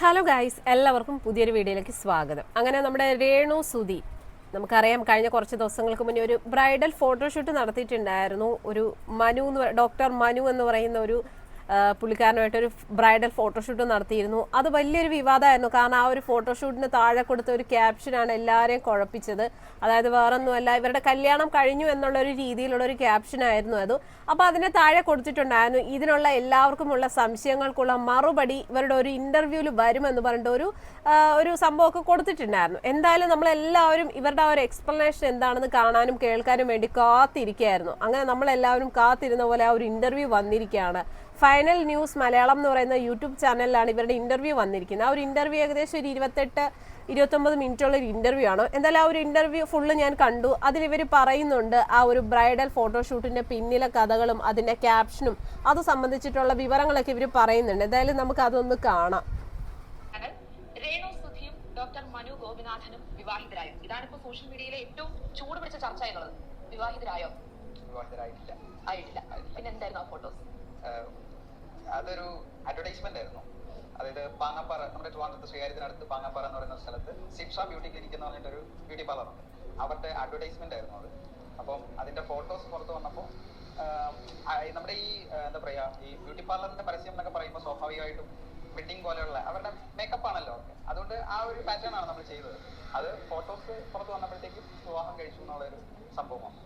Hello guys എല്ലാവർക്കും പുതിയൊരു വീഡിയോയിലേക്ക് സ്വാഗതം. അങ്ങനെ നമ്മുടെ രേണു സുധി നമുക്കറിയാം കഴിഞ്ഞ കുറച്ച് ദിവസങ്ങൾക്ക് മുന്നേ ഒരു ബ്രൈഡൽ ഫോട്ടോഷൂട്ട് നടത്തിയിട്ടുണ്ടായിരുന്നു. ഒരു മനു എന്ന് ഡോക്ടർ മനു എന്ന് പറയുന്ന ഒരു പുള്ളിക്കാരനുമായിട്ട് ഒരു ബ്രൈഡൽ ഫോട്ടോഷൂട്ട് നടത്തിയിരുന്നു. അത് വലിയൊരു വിവാദമായിരുന്നു. കാരണം ആ ഒരു ഫോട്ടോഷൂട്ടിന് താഴെ കൊടുത്ത ഒരു ക്യാപ്ഷനാണ് എല്ലാവരെയും കുഴപ്പിച്ചത്. അതായത് വേറൊന്നുമല്ല ഇവരുടെ കല്യാണം കഴിഞ്ഞു എന്നുള്ള ഒരു രീതിയിലുള്ള ഒരു ക്യാപ്ഷനായിരുന്നു അത്. അപ്പോൾ അതിനെ താഴെ കൊടുത്തിട്ടുണ്ടായിരുന്നു. ഇതിനുള്ള എല്ലാവർക്കുമുള്ള സംശയങ്ങൾക്കുള്ള മറുപടി ഇവരുടെ ഒരു ഇന്റർവ്യൂവിൽ വരുമെന്ന് പറഞ്ഞിട്ട് ഒരു ഒരു സംഭവമൊക്കെ കൊടുത്തിട്ടുണ്ടായിരുന്നു. എന്തായാലും നമ്മളെല്ലാവരും ഇവരുടെ ആ ഒരു എക്സ്പ്ലനേഷൻ എന്താണെന്ന് കാണാനും കേൾക്കാനും വേണ്ടി കാത്തിരിക്കുകയായിരുന്നു. അങ്ങനെ നമ്മളെല്ലാവരും കാത്തിരുന്ന പോലെ ആ ഒരു ഇന്റർവ്യൂ വന്നിരിക്കുകയാണ്. ഫൈനൽ ന്യൂസ് മലയാളം എന്ന് പറയുന്ന യൂട്യൂബ് ചാനലിലാണ് ഇവരുടെ ഇന്റർവ്യൂ വന്നിരിക്കുന്നത്. ആ ഒരു ഇന്റർവ്യൂ ഏകദേശം ഒരു ഇരുപത്തെട്ട് ഇരുപത്തൊമ്പത് മിനിറ്റുള്ള ഒരു ഇന്റർവ്യൂ ആണ്. എന്തായാലും ആ ഒരു ഇന്റർവ്യൂ ഫുള്ള് ഞാൻ കണ്ടു. അതിൽ ഇവർ പറയുന്നുണ്ട് ആ ഒരു ബ്രൈഡൽ ഫോട്ടോഷൂട്ടിന്റെ പിന്നിലെ കഥകളും അതിന്റെ ക്യാപ്ഷനും അത് സംബന്ധിച്ചിട്ടുള്ള വിവരങ്ങളൊക്കെ ഇവർ പറയുന്നുണ്ട്. എന്തായാലും നമുക്ക് അതൊന്ന് കാണാം. ചാനൽ രേണു സുധിയും ഡോക്ടർ മനു ഗോപിനാഥനും വിവാഹിതരായോ. ഇതാണ് ഇപ്പോ സോഷ്യൽ മീഡിയയിലെ ഏറ്റവും ചൂട് പിടിച്ച ചർച്ച എന്നുള്ളത്. വിവാഹിതരായോ? വിവാഹിതരായിട്ടില്ല. ആയിട്ടില്ല. പിന്നെ എന്തായിരുന്നു ആ ഫോട്ടോസ് അതൊരു അഡ്വർടൈസ്മെന്റ് ആയിരുന്നു. അതായത് പാങ്ങപ്പാറ നമ്മുടെ ട്രിവാൻഡ്രത്ത് ശ്രീകാര്യത്തിനടുത്ത് പാങ്ങപ്പാറ എന്ന് പറയുന്ന സ്ഥലത്ത് സിപ്ഷ ബ്യൂട്ടി ക്ലിനിക് എന്ന് പറഞ്ഞിട്ടൊരു ബ്യൂട്ടി പാർലർ ഉണ്ട്. അവരുടെ അഡ്വർടൈസ്മെന്റ് ആയിരുന്നു അത്. അപ്പം അതിന്റെ ഫോട്ടോസ് പുറത്ത് വന്നപ്പോൾ നമ്മുടെ ഈ എന്താ പറയാ ഈ ബ്യൂട്ടി പാർലറിന്റെ പരസ്യം എന്നൊക്കെ പറയുമ്പോൾ സ്വാഭാവികമായിട്ടും വെഡിങ് പോലെയുള്ള അവരുടെ മേക്കപ്പ് ആണല്ലോ ഒക്കെ. അതുകൊണ്ട് ആ ഒരു പാറ്റേൺ ആണ് നമ്മൾ ചെയ്തത്. അത് ഫോട്ടോസ് പുറത്ത് വന്നപ്പോഴത്തേക്കും വിവാഹം കഴിച്ചു എന്നുള്ളൊരു സംഭവമാണ്.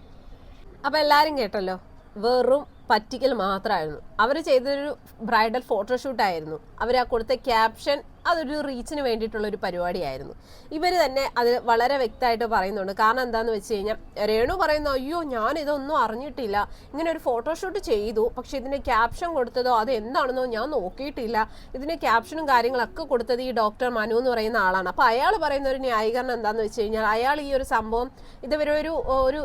അപ്പൊ എല്ലാരും കേട്ടല്ലോ വെറും പറ്റിക്കൽ മാത്രമായിരുന്നു അവർ ചെയ്തൊരു ബ്രൈഡൽ ഫോട്ടോഷൂട്ട് ആയിരുന്നു. അവർ ആ കൊടുത്ത ക്യാപ്ഷൻ അതൊരു റീച്ചിന് വേണ്ടിയിട്ടുള്ള ഒരു പരിപാടിയായിരുന്നു. ഇവർ തന്നെ അത് വളരെ വ്യക്തമായിട്ട് പറയുന്നുണ്ട്. കാരണം എന്താന്ന് വെച്ച് കഴിഞ്ഞാൽ രേണു പറയുന്നു അയ്യോ ഞാൻ ഇതൊന്നും അറിഞ്ഞിട്ടില്ല. ഇങ്ങനെ ഒരു ഫോട്ടോഷൂട്ട് ചെയ്തു. പക്ഷെ ഇതിന് ക്യാപ്ഷൻ കൊടുത്തതോ അത് എന്താണെന്നോ ഞാൻ നോക്കിയിട്ടില്ല. ഇതിന് ക്യാപ്ഷനും കാര്യങ്ങളൊക്കെ കൊടുത്തത് ഈ ഡോക്ടർ മനു എന്ന് പറയുന്ന ആളാണ്. അപ്പോൾ അയാൾ പറയുന്ന ഒരു ന്യായീകരണം എന്താന്ന് വെച്ച് കഴിഞ്ഞാൽ അയാൾ ഈ ഒരു സംഭവം ഇതുവരെ ഒരു ഒരു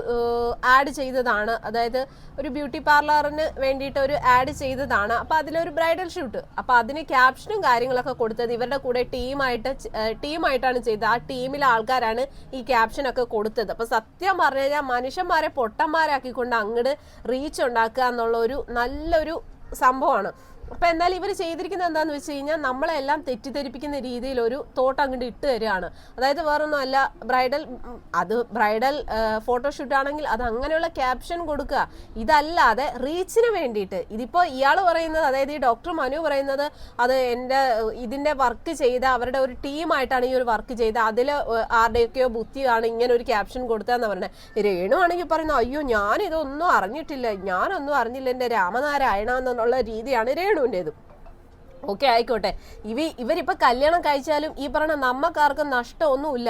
ആഡ് ചെയ്തതാണ്. അതായത് ഒരു ബ്യൂട്ടി പാർലറിന് വേണ്ടിയിട്ട് ഒരു ആഡ് ചെയ്തതാണ്. അപ്പൊ അതിലൊരു ബ്രൈഡൽ ഷൂട്ട് അപ്പൊ അതിന് ക്യാപ്ഷനും കാര്യങ്ങളൊക്കെ കൊടുത്തത് ഇവരുടെ കൂടെ ടീമായിട്ട് ടീമായിട്ടാണ് ചെയ്തത്. ആ ടീമിലെ ആൾക്കാരാണ് ഈ ക്യാപ്ഷൻ ഒക്കെ കൊടുത്തത്. അപ്പൊ സത്യം പറഞ്ഞു കഴിഞ്ഞാൽ മനുഷ്യന്മാരെ പൊട്ടന്മാരാക്കിക്കൊണ്ട് അങ്ങോട്ട് റീച്ച് ഉണ്ടാക്കുക എന്നുള്ള ഒരു നല്ലൊരു സംഭവമാണ്. അപ്പൊ എന്തായാലും ഇവർ ചെയ്തിരിക്കുന്നത് എന്താന്ന് വെച്ച് കഴിഞ്ഞാൽ നമ്മളെല്ലാം തെറ്റിദ്ധരിപ്പിക്കുന്ന രീതിയിൽ ഒരു തോട്ട് അങ്ങോട്ട് ഇട്ട് തരികയാണ് അതായത് വേറൊന്നും അല്ല ബ്രൈഡൽ അത് ബ്രൈഡൽ ഫോട്ടോഷൂട്ട് ആണെങ്കിൽ അത് അങ്ങനെയുള്ള ക്യാപ്ഷൻ കൊടുക്കുക. ഇതല്ലാതെ റീച്ചിന് വേണ്ടിയിട്ട്. ഇതിപ്പോ ഇയാൾ പറയുന്നത് അതായത് ഈ ഡോക്ടർ മനു പറയുന്നത് അത് എന്റെ ഇതിന്റെ വർക്ക് ചെയ്ത അവരുടെ ഒരു ടീമായിട്ടാണ് ഈ ഒരു വർക്ക് ചെയ്ത അതിൽ ആരുടെയൊക്കെയോ ബുദ്ധിയാണ് ഇങ്ങനെ ഒരു ക്യാപ്ഷൻ കൊടുത്തതെന്ന് പറയുന്നത് രേണു ആണെങ്കിൽ പറയുന്നത് അയ്യോ ഞാൻ ഇതൊന്നും അറിഞ്ഞിട്ടില്ല. ഞാനൊന്നും അറിഞ്ഞില്ല എന്റെ രാമനാരായണ എന്നുള്ള രീതിയാണ് രേണുവിന്റെത് ഓക്കെ ആയിക്കോട്ടെ. ഇവ ഇവരിപ്പോ കല്യാണം കഴിച്ചാലും ഈ പറഞ്ഞ നമ്മക്കാർക്കും നഷ്ടമൊന്നുമില്ല.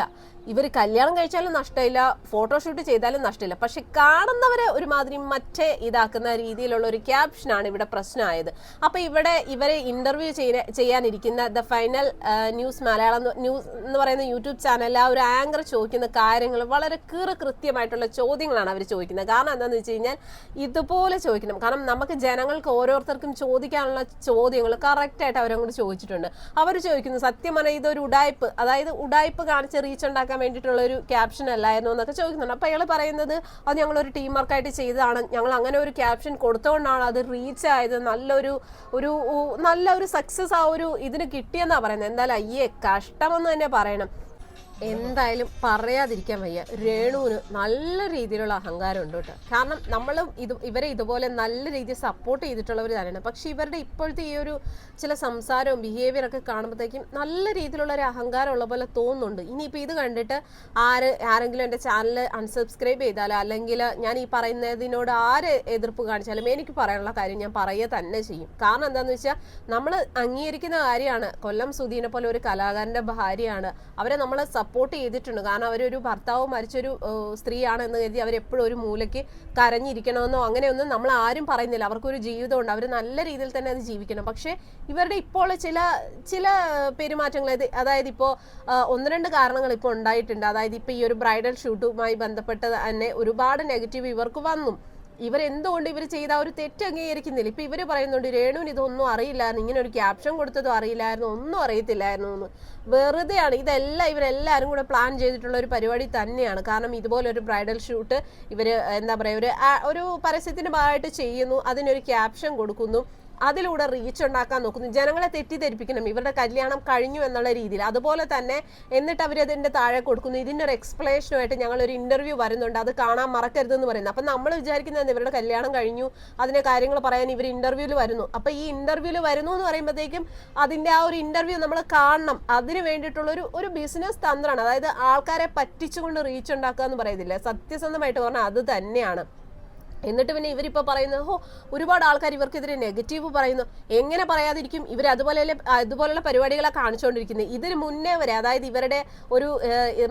ഇവർ കല്യാണം കഴിച്ചാലും നഷ്ടമില്ല ഫോട്ടോഷൂട്ട് ചെയ്താലും നഷ്ടമില്ല. പക്ഷെ കാണുന്നവരെ ഒരുമാതിരി മറ്റേ ഇതാക്കുന്ന രീതിയിലുള്ള ഒരു ക്യാപ്ഷനാണ് ഇവിടെ പ്രശ്നമായത്. അപ്പൊ ഇവിടെ ഇവരെ interview ചെയ്യാനിരിക്കുന്ന the final news Malayalam news എന്ന് പറയുന്ന യൂട്യൂബ് ചാനലിൽ ആ ഒരു ആങ്കർ ചോദിക്കുന്ന കാര്യങ്ങൾ വളരെ കീറ് കൃത്യമായിട്ടുള്ള ചോദ്യങ്ങളാണ് അവർ ചോദിക്കുന്നത്. കാരണം എന്താണെന്ന് വെച്ച് കഴിഞ്ഞാൽ ഇതുപോലെ ചോദിക്കണം. കാരണം നമുക്ക് ജനങ്ങൾക്ക് ഓരോരുത്തർക്കും ചോദിക്കാനുള്ള ചോദ്യങ്ങൾ കറക്റ്റായിട്ട് അവരങ്ങോട്ട് ചോദിച്ചിട്ടുണ്ട്. അവർ ചോദിക്കുന്നു സത്യം പറഞ്ഞാൽ ഇതൊരു ഉടായ്പ്. അതായത് ഉടായ്പ് കാണിച്ച് റീച്ച് ഉണ്ടാക്കാൻ വേണ്ടിയിട്ടുള്ള ഒരു ക്യാപ്ഷൻ അല്ലായിരുന്നു എന്നൊക്കെ ചോദിക്കുന്നുണ്ട്. അപ്പോൾ അയാൾ പറയുന്നത് അത് ഞങ്ങളൊരു ടീം വർക്കായിട്ട് ചെയ്തതാണ്. ഞങ്ങൾ അങ്ങനെ ഒരു ക്യാപ്ഷൻ കൊടുത്തുകൊണ്ടാണ് അത് റീച്ച് ആയത്. നല്ലൊരു ഒരു നല്ല ഒരു സക്സസ് ആ ഒരു ഇതിന് കിട്ടിയെന്നാണ് പറയുന്നത്. എന്തായാലും അയ്യേ കഷ്ടമെന്ന് തന്നെ പറയണം. എന്തായാലും പറയാതിരിക്കാൻ വയ്യ. രേണുവിന് നല്ല രീതിയിലുള്ള അഹങ്കാരം ഉണ്ട് കേട്ടോ. കാരണം നമ്മൾ ഇത് ഇവരെ ഇതുപോലെ നല്ല രീതിയിൽ സപ്പോർട്ട് ചെയ്തിട്ടുള്ളവർ തന്നെയാണ്. പക്ഷെ ഇവരുടെ ഇപ്പോഴത്തെ ഈ ഒരു ചില സംസാരവും ബിഹേവിയറൊക്കെ കാണുമ്പോഴത്തേക്കും നല്ല രീതിയിലുള്ള ഒരു അഹങ്കാരം ഉള്ള പോലെ തോന്നുന്നുണ്ട്. ഇനിയിപ്പോൾ ഇത് കണ്ടിട്ട് ആര് ആരെങ്കിലും എന്റെ ചാനൽ അൺസബ്സ്ക്രൈബ് ചെയ്താലോ അല്ലെങ്കിൽ ഞാൻ ഈ പറയുന്നതിനോട് ആര് എതിർപ്പ് കാണിച്ചാലും എനിക്ക് പറയാനുള്ള കാര്യം ഞാൻ പറയുക തന്നെ ചെയ്യും. കാരണം എന്താണെന്ന് വെച്ചാൽ നമ്മൾ അംഗീകരിക്കുന്ന കാര്യമാണ്. കൊല്ലം സുധീനെ പോലെ ഒരു കലാകാരന്റെ ഭാര്യയാണ്. അവരെ നമ്മൾ സപ്പോർട്ട് ചെയ്തിട്ടുണ്ട്. കാരണം അവരൊരു ഭർത്താവ് മരിച്ചൊരു സ്ത്രീയാണെന്ന് കരുതി അവരെപ്പോഴും ഒരു മൂലയ്ക്ക് കരഞ്ഞിരിക്കണമെന്നോ അങ്ങനെയൊന്നും നമ്മൾ ആരും പറയുന്നില്ല. അവർക്കൊരു ജീവിതമുണ്ട്. അവർ നല്ല രീതിയിൽ തന്നെ അത് ജീവിക്കണം. പക്ഷേ ഇവരുടെ ഇപ്പോൾ ചില ചില പെരുമാറ്റങ്ങൾ അതായത് ഇപ്പോൾ ഒന്ന് രണ്ട് കാരണങ്ങൾ ഇപ്പോൾ ഉണ്ടായിട്ടുണ്ട്. അതായത് ഇപ്പോൾ ഈ ഒരു ബ്രൈഡൽ ഷൂട്ടുമായി ബന്ധപ്പെട്ട് തന്നെ ഒരുപാട് നെഗറ്റീവ് ഇവർക്ക് വന്നു. ഇവരെന്തുകൊണ്ട് ഇവർ ചെയ്ത ഒരു തെറ്റ് അംഗീകരിക്കുന്നില്ല? ഇപ്പൊ ഇവർ പറയുന്നുണ്ട് രേണുവിന് ഇതൊന്നും അറിയില്ലായിരുന്നു ഇങ്ങനെ ഒരു ക്യാപ്ഷൻ കൊടുത്തതും അറിയില്ലായിരുന്നു ഒന്നും അറിയത്തില്ലായിരുന്നു എന്ന് വെറുതെയാണ് ഇതെല്ലാം ഇവരെല്ലാവരും കൂടെ പ്ലാൻ ചെയ്തിട്ടുള്ള ഒരു പരിപാടി തന്നെയാണ്. കാരണം ഇതുപോലെ ഒരു ബ്രൈഡൽ ഷൂട്ട് ഇവർ എന്താ പറയാ ഒരു ഒരു പരസ്യത്തിന്റെ ഭാഗമായിട്ട് ചെയ്യുന്നു അതിനൊരു ക്യാപ്ഷൻ കൊടുക്കുന്നു. അതിലൂടെ റീച്ച് ഉണ്ടാക്കാൻ നോക്കുന്നു. ജനങ്ങളെ തെറ്റിദ്ധരിപ്പിക്കണം. ഇവരുടെ കല്യാണം കഴിഞ്ഞു എന്നുള്ള രീതിയിൽ. അതുപോലെ തന്നെ എന്നിട്ട് അവരതിന്റെ താഴെ കൊടുക്കുന്നു. ഇതിന്റെ ഒരു എക്സ്പ്ലനേഷനുമായിട്ട് ഞങ്ങൾ ഒരു ഇന്റർവ്യൂ വരുന്നുണ്ട്. അത് കാണാൻ മറക്കരുതെന്ന് പറയുന്നത് അപ്പം നമ്മൾ വിചാരിക്കുന്നത് ഇവരുടെ കല്യാണം കഴിഞ്ഞു. അതിന്റെ കാര്യങ്ങൾ പറയാൻ ഇവർ ഇന്റർവ്യൂവിൽ വരുന്നു. അപ്പം ഈ ഇന്റർവ്യൂവിൽ വരുന്നു എന്ന് പറയുമ്പോഴത്തേക്കും അതിന്റെ ആ ഒരു ഇന്റർവ്യൂ നമ്മൾ കാണണം. അതിന് വേണ്ടിയിട്ടുള്ള ഒരു ഒരു ബിസിനസ് തന്ത്രമാണ്. അതായത് ആൾക്കാരെ പറ്റിച്ചുകൊണ്ട് റീച്ച് ഉണ്ടാക്കുക എന്ന് പറയുന്നില്ല? സത്യസന്ധമായിട്ട് പറഞ്ഞാൽ അത് തന്നെയാണ്. എന്നിട്ട് പിന്നെ ഇവരിപ്പോൾ പറയുന്നത് ഓ ഒരുപാട് ആൾക്കാർ ഇവർക്കെതിരെ നെഗറ്റീവ് പറയുന്നു. എങ്ങനെ പറയാതിരിക്കും? ഇവർ അതുപോലെ അതുപോലുള്ള പരിപാടികളെ കാണിച്ചുകൊണ്ടിരിക്കുന്നത് ഇതിന് മുന്നേ വരെ അതായത് ഇവരുടെ ഒരു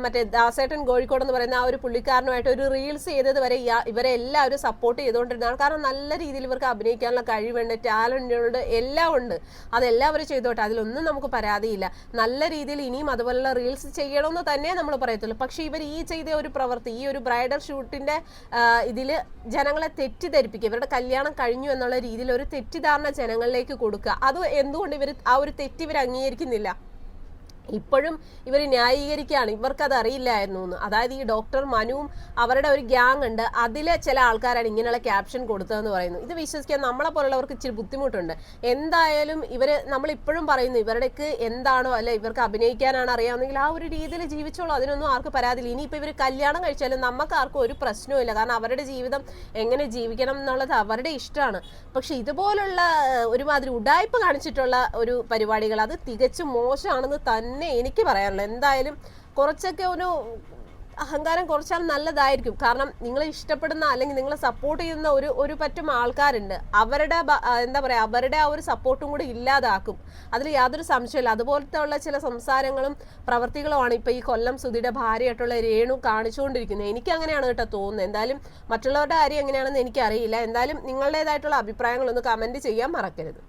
മറ്റേ ദാസേട്ടൻ കോഴിക്കോട് എന്ന് പറയുന്ന ആ ഒരു പുള്ളിക്കാരനുമായിട്ട് ഒരു റീൽസ് ചെയ്തത് വരെ ഇവരെ എല്ലാവരും സപ്പോർട്ട് ചെയ്തുകൊണ്ടിരുന്നതാണ് കാരണം നല്ല രീതിയിൽ ഇവർക്ക് അഭിനയിക്കാനുള്ള കഴിവുണ്ട് ടാലന്റ് ഉണ്ട് എല്ലാം ഉണ്ട്. അതെല്ലാവരും ചെയ്തോട്ടെ അതിലൊന്നും നമുക്ക് പരാതിയില്ല. നല്ല രീതിയിൽ ഇനിയും അതുപോലെയുള്ള റീൽസ് ചെയ്യണമെന്ന് തന്നെ നമ്മൾ പറയത്തുള്ളൂ. പക്ഷേ ഇവർ ഈ ചെയ്ത ഒരു പ്രവൃത്തി ഈ ഒരു ബ്രൈഡൽ ഷൂട്ടിന്റെ ഇതിൽ ജനങ്ങളെ തെറ്റിദ്ധരിപ്പിക്കുക ഇവരുടെ കല്യാണം കഴിഞ്ഞു എന്നുള്ള രീതിയിൽ ഒരു തെറ്റിദ്ധാരണ ജനങ്ങളിലേക്ക് കൊടുക്കുക. അത് എന്തുകൊണ്ട് ഇവർ ആ ഒരു തെറ്റ് ഇവർ അംഗീകരിക്കുന്നില്ല? ഇപ്പോഴും ഇവർ ന്യായീകരിക്കുകയാണ്. ഇവർക്കത് അറിയില്ലായിരുന്നു എന്ന് അതായത് ഈ ഡോക്ടർ മനുവും അവരുടെ ഒരു ഗ്യാങ് ഉണ്ട്. അതിലെ ചില ആൾക്കാരാണ് ഇങ്ങനെയുള്ള ക്യാപ്ഷൻ കൊടുത്തതെന്ന് പറയുന്നു. ഇത് വിശ്വസിക്കാൻ നമ്മളെ പോലുള്ളവർക്ക് ഇച്ചിരി ബുദ്ധിമുട്ടുണ്ട്. എന്തായാലും ഇവർ നമ്മൾ ഇപ്പോഴും പറയുന്നു ഇവരുടെക്ക് എന്താണോ അല്ലെ ഇവർക്ക് അഭിനയിക്കാനാണ് അറിയാമെങ്കിൽ ആ ഒരു രീതിയിൽ ജീവിച്ചോളൂ. അതിനൊന്നും ആർക്ക് പരാതിയില്ല. ഇനിയിപ്പോൾ ഇവർ കല്യാണം കഴിച്ചാലും നമുക്ക് ആർക്കും ഒരു പ്രശ്നവുമില്ല കാരണം അവരുടെ ജീവിതം എങ്ങനെ ജീവിക്കണം എന്നുള്ളത് അവരുടെ ഇഷ്ടമാണ്. പക്ഷെ ഇതുപോലുള്ള ഒരുമാതിരി ഉടായ്പ കാണിച്ചിട്ടുള്ള ഒരു പരിപാടികൾ അത് തികച്ചും മോശമാണെന്ന് തന്നെ എനിക്ക് പറയാനുള്ളത് എന്തായാലും കുറച്ചൊക്കെ ഒരു അഹങ്കാരം കുറച്ചാൽ നല്ലതായിരിക്കും. കാരണം നിങ്ങളെ ഇഷ്ടപ്പെടുന്ന അല്ലെങ്കിൽ നിങ്ങളെ സപ്പോർട്ട് ചെയ്യുന്ന ഒരു ഒരു പറ്റും ആൾക്കാരുണ്ട്. അവരുടെ എന്താ പറയുക അവരുടെ ആ ഒരു സപ്പോർട്ടും കൂടി ഇല്ലാതാക്കും. അതിൽ യാതൊരു സംശയമില്ല അതുപോലത്തെ ഉള്ള ചില സംസാരങ്ങളും പ്രവർത്തികളുമാണ് ഇപ്പോൾ ഈ കൊല്ലം സുധിയുടെ ഭാര്യയായിട്ടുള്ള രേണു കാണിച്ചുകൊണ്ടിരിക്കുന്നത്. എനിക്ക് അങ്ങനെയാണ് കേട്ടോ തോന്നുന്നത്. എന്തായാലും മറ്റുള്ളവരുടെ കാര്യം എങ്ങനെയാണെന്ന് എനിക്കറിയില്ല. എന്തായാലും നിങ്ങളുടേതായിട്ടുള്ള അഭിപ്രായങ്ങളൊന്ന് കമന്റ് ചെയ്യാൻ മറക്കരുത്.